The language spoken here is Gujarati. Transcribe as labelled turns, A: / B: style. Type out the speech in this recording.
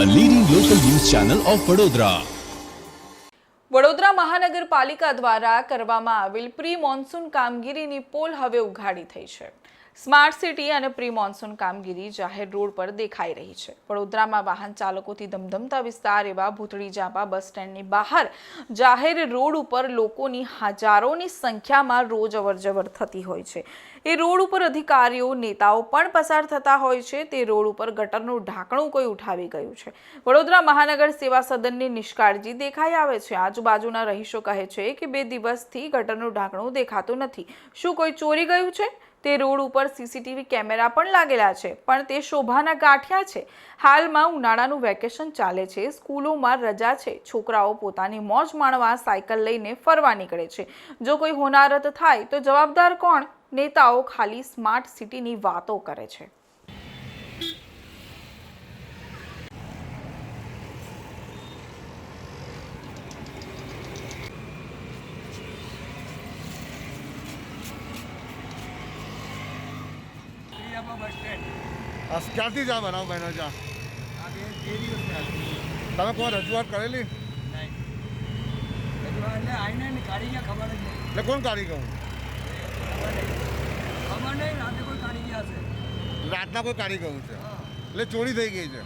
A: a leading local news channel of Vadodara.
B: Vadodara મહાનગરપાલિકા દ્વારા કરવામાં આવેલ પ્રી મોન્સૂન કામગીરીની પોલ હવે ઉઘાડી થઈ છે સ્માર્ટ સિટી અને પ્રી મોન્સૂન કામગીરી જાહેર રોડ પર દેખાઈ રહી છે. વડોદરામાં વાહન ચાલકોથી ધમધમતા વિસ્તાર એવા ભૂતળી જાપા બસ સ્ટેન્ડની બહાર જાહેર રોડ ઉપર લોકોની હજારોની સંખ્યામાં રોજ અવરજવર થતી હોય છે. એ રોડ ઉપર અધિકારીઓ, નેતાઓ પણ પસાર થતા હોય છે. તે રોડ ઉપર ગટરનું ઢાંકણું કોઈ ઉઠાવી ગયું છે. વડોદરા મહાનગર સેવા સદનની નિષ્કાળજી દેખાઈ આવે છે. આજુબાજુના રહીશો કહે છે કે બે દિવસથી ગટરનું ઢાંકણું દેખાતું નથી. શું કોઈ ચોરી ગયું છે? તે રોડ ઉપર સીસીટીવી કેમેરા પણ લાગેલા છે, પણ તે શોભાના ગાંઠિયા છે. હાલમાં ઉનાળાનું વેકેશન ચાલે છે. સ્કૂલોમાં રજા છે. છોકરાઓ પોતાની મોજ માણવા સાયકલ લઈને ફરવા નીકળે છે. જો કોઈ હોનારત થાય તો જવાબદાર કોણ? નેતાઓ ખાલી સ્માર્ટ સિટીની વાતો કરે છે.
C: આ ક્યાંથી જા બનાવ બહેનો જા? તમે કોઈ રજૂઆત કરેલી? એટલે કોણ કાઢી ગયું? રાતના કોઈ કાઢી ગયું છે? એટલે ચોરી થઈ ગઈ છે.